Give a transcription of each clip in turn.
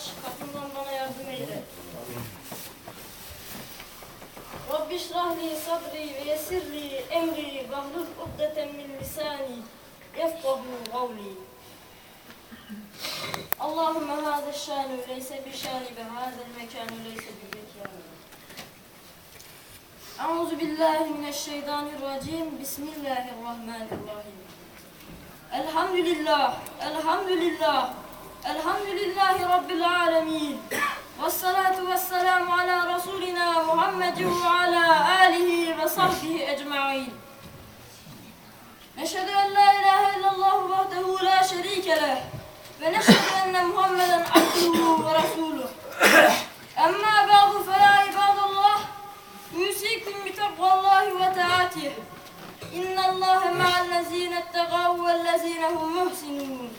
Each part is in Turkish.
aç, kapından bana yardım eyle. Rabbi şrahli sadri ve yesirli emri vahlul ukdeten min lisani yefkahu kavli. Allahümme hâze şânu leyse bi şâni ve hâzel mekânu leyse bi mekâni. Euzu billahi mineşşeytanirracim. Bismillahirrahmanirrahim. Elhamdülillah, elhamdülillah, الحمد لله رب العالمين والصلاة والسلام على رسولنا محمد وعلى آله وصحبه أجمعين نشهد أن لا إله إلا الله وحده لا شريك له ونشهد أن محمدا عبده ورسوله أما بعد فيا عباد الله يوصيكم بتقوى الله وطاعته إن الله مع الذين اتقوا والذين هم محسنون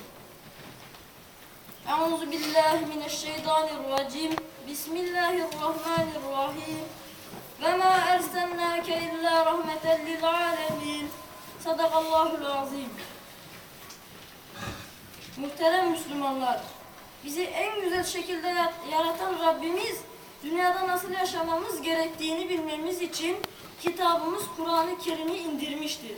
Euzu billahi mineşşeytanirracim. Bismillahirrahmanirrahim. Ve ma erselnake illa rahmeten lil alemin. Sadakallahul azim. Muhterem Müslümanlar, bizi en güzel şekilde ya- yaratan Rabbimiz, dünyada nasıl yaşamamız gerektiğini bilmemiz için kitabımız Kur'an-ı Kerim'i indirmiştir.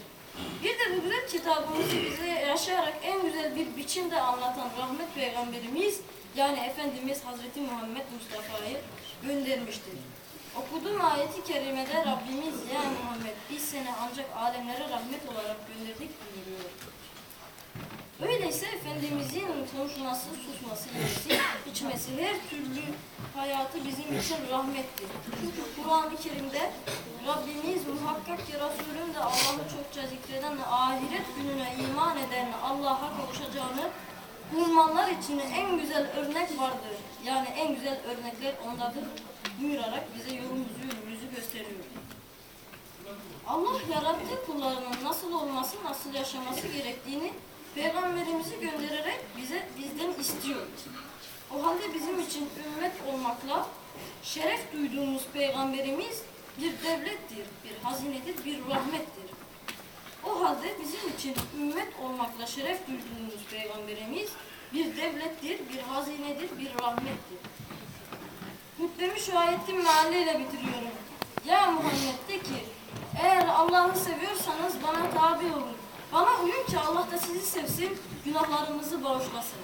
Bir de bu güzel kitabımızı bize yaşayarak en güzel bir biçimde anlatan rahmet peygamberimiz, yani Efendimiz Hazreti Muhammed Mustafa'yı göndermiştir. Okuduğum ayeti kerimede Rabbimiz ya Muhammed biz seni ancak alemlere rahmet olarak gönderdik buyuruyor. Öyleyse Efendimizin konuşması, susması, yemesi, içmesi, her türlü hayatı bizim için rahmettir. Çünkü Kur'an-ı Kerim'de muhakkak ki Resulüm de Allah'ı çokça zikreden ahiret gününe iman eden Allah'a kavuşacağını bulmanlar için en güzel örnek vardır. Yani en güzel örnekler ondadır buyurarak bize yolumuzu yönümüzü gösteriyor. Allah yarattığı kullarının nasıl olması, nasıl yaşaması gerektiğini Peygamberimizi göndererek bize bizden istiyor. O halde bizim için ümmet olmakla şeref duyduğumuz Peygamberimiz bir devlettir, bir hazinedir, bir rahmettir. O halde bizim için ümmet olmakla şeref duyduğumuz Peygamberimiz bir devlettir, bir hazinedir, bir rahmettir. Hutbemi şu ayetin mealiyle bitiriyorum. Ya Muhammed de ki, eğer Allah'ı seviyorsanız bana tabi olun. Bana uyun ki Allah da sizi sevsin, günahlarınızı bağışlasın.